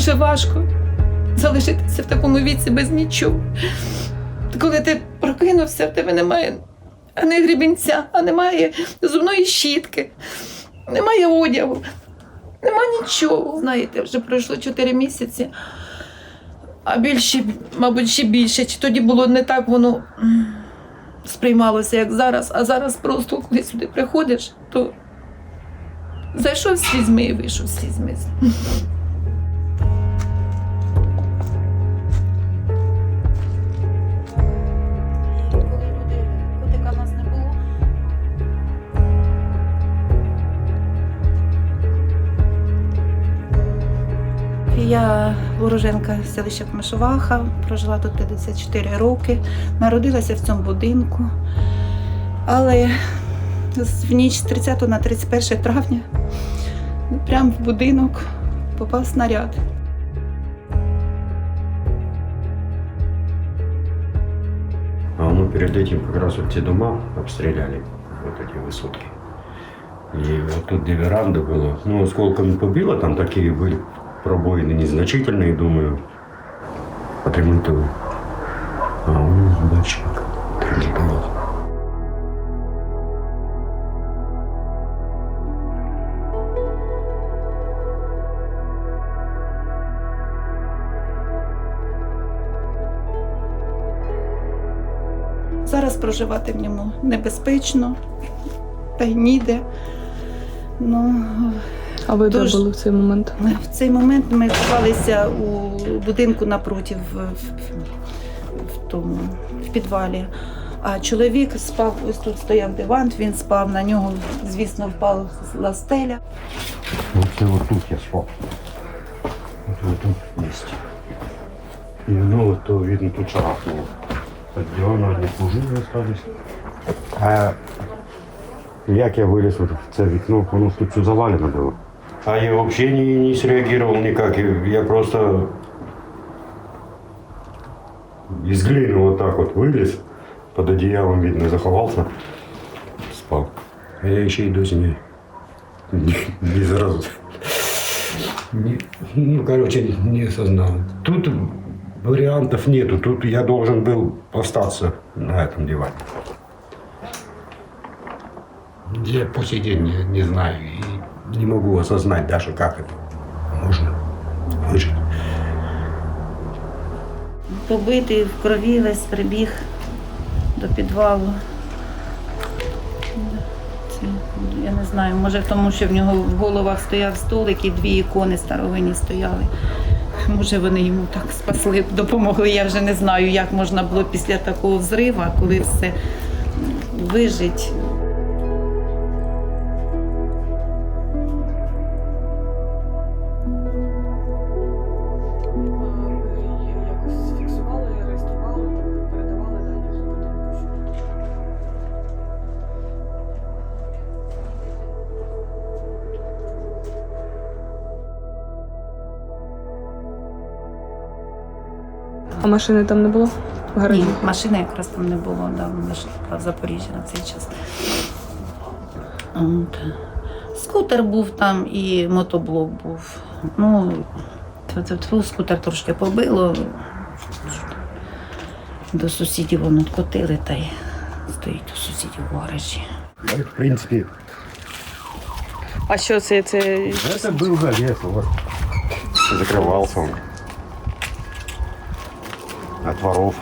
Дуже важко залишитися в такому віці без нічого. Коли ти прокинувся, в тебе немає ані грібінця, а немає зубної щітки, немає одягу, нема нічого. Знаєте, вже пройшло 4 місяці, а більше, мабуть, ще більше. Чи тоді було не так воно сприймалося, як зараз, а зараз просто, коли сюди приходиш, то зайшов слізьми і вийшов слізьми. Я вороженка селища Кмишоваха, прожила тут 54 роки, народилася в цьому будинку. Але з- в ніч з 30 на 31 травня прямо в будинок попав снаряд. А ну перед этим как раз вот те дома обстреляли, вот эти высотки. И вот тут где веранда была, ну, осколками побило, там такие были пробоины незначительные, думаю, отремонтую. А нас дальше отремонтовал. Зараз проживати в ньому небезпечно, та й ніде. Ну, А ви де Дуже. були в цей момент? в цей момент ми ховалися у будинку напротив в, в, в тому в підвалі. А чоловік спав, ось тут стояв диван, він спав, на нього, звісно, впала стеля. Вот все вот тут я спал. Вот, вот тут есть. И ну вот то видно тут шарахнуло. От дивана одни пружины остались. А як я вылез вот в це вікно, воно тут все завалено было. А я вообще не, не среагировал никак. Я просто из глины вот так вот вылез, под одеялом, видно, заховался, спал. А я еще и досі не, не, сразу. Ну, короче, не осознал. Тут вариантов нету. Тут я должен был остаться на этом диване. Я по сей день не, не знаю не могу осознать даже, как это можно выжить. Побитий в крові весь прибіг до підвалу. Я не знаю, може тому, що в нього в головах стояв столик і дві ікони старовинні стояли. Може, вони йому так спасли, допомогли. Я вже не знаю, як можна було після такого взрива, коли все вижить. А машини там не було? В гаражі? Ні, машини якраз там не було, да, ми ж в Запоріжжі на цей час. От. Скутер був там і мотоблок був. Ну, тьфу-тьфу-тьфу, скутер трошки побило. До сусідів воно откотили та й стоїть у сусідів у гаражі. Ну, в принципе, А що це? Це это был залез. Вот. Закрывался он. От воров.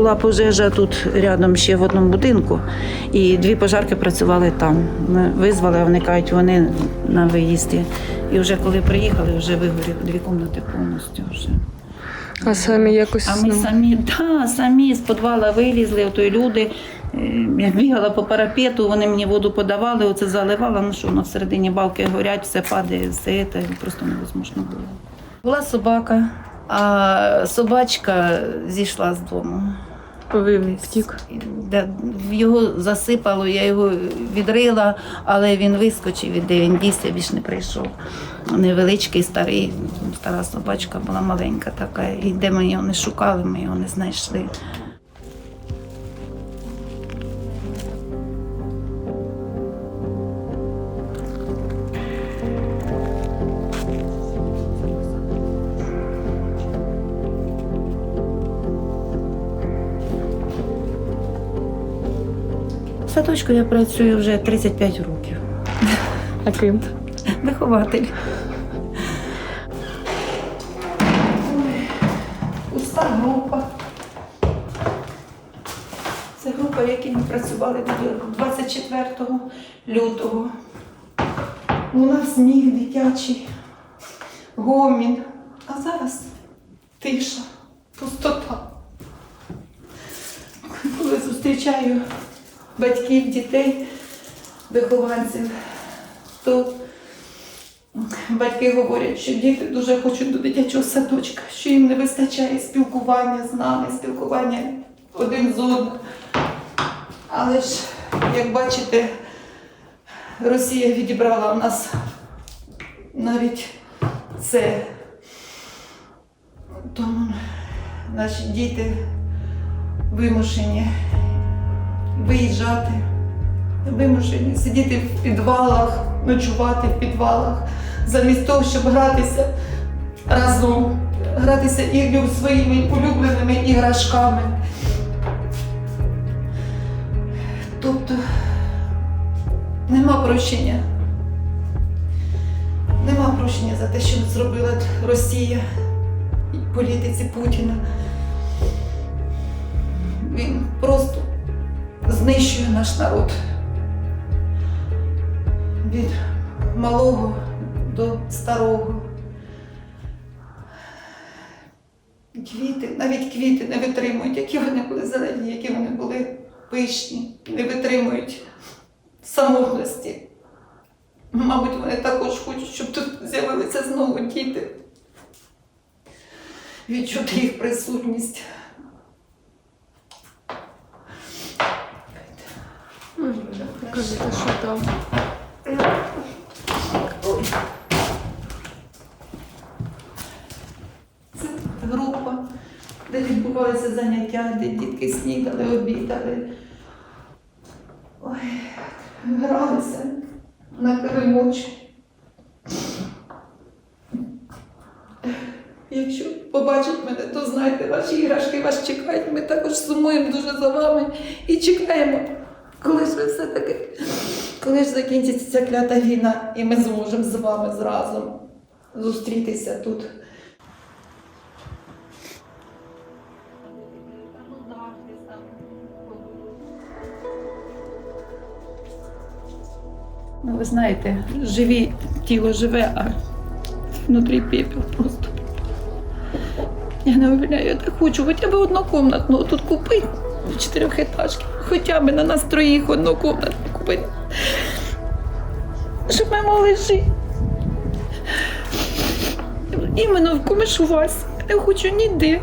Була пожежа тут рядом ще в одному будинку, і дві пожарки працювали там. Ми визвали, а вони кажуть, вони на виїзді. І вже коли приїхали, вже вигорів дві кімнати повністю. Вже. а самі якось А ми ну, самі, да, самі з підвала вилізли, ото й люди. е, Я бігала по парапету, вони мені воду подавали, оце заливала, ну що воно всередині балки горять, все падає, все це просто невозможно було. Була собака, а собачка зійшла з дому. Ви втік. Його засипало, я його відрила, але він вискочив, і де він дійсно більш не прийшов. Невеличкий, старий, стара собачка була маленька така. І де ми його не шукали, ми його не знайшли. Садочку я працюю вже 35 років. А ким? Вихователь. Пуста група. Це група, в якій ми працювали до 24 лютого. У нас сніг дитячий, гомін. А зараз тиша, пустота. Коли зустрічаю батьків, дітей, вихованців, то Батьки говорять, що діти дуже хочуть до дитячого садочка, що їм не вистачає спілкування з нами, спілкування один з одним. Але ж, як бачите, Росія відібрала у нас навіть це. Тому наші діти вимушені виїжджати, вимушені сидіти в підвалах, ночувати в підвалах, замість того, щоб гратися разом, гратися ігрів своїми улюбленими іграшками. Тобто нема прощення. Нема прощення за те, що зробила Росія і політиці Путіна. Він просто знищує наш народ. Від малого до старого. Квіти, навіть квіти не витримують, які вони були зелені, які вони були пишні, не витримують самотності. Мабуть, вони також хочуть, щоб тут з'явилися знову діти. Відчути їх присутність. Покажите, що там. Це група, де відбувалися заняття, де дітки снідали, обідали. Ой, гралися на перемочі. Якщо побачать мене, то знайте, ваші іграшки вас чекають. Ми також сумуємо дуже за вами і чекаємо, коли ж ви все-таки, коли ж закінчиться ця клята війна, і ми зможемо з вами зразом зустрітися тут. Ну, ви знаєте, живі, тіло живе, а внутрі пепел просто. Я не уявляю, я так хочу хоча б однокомнатну тут купити в чотирьохетажки. Хоча б на нас троїх однокомнатну купити. Щоб ми могли жити. Іменно в Комишувась. Я не хочу ніде.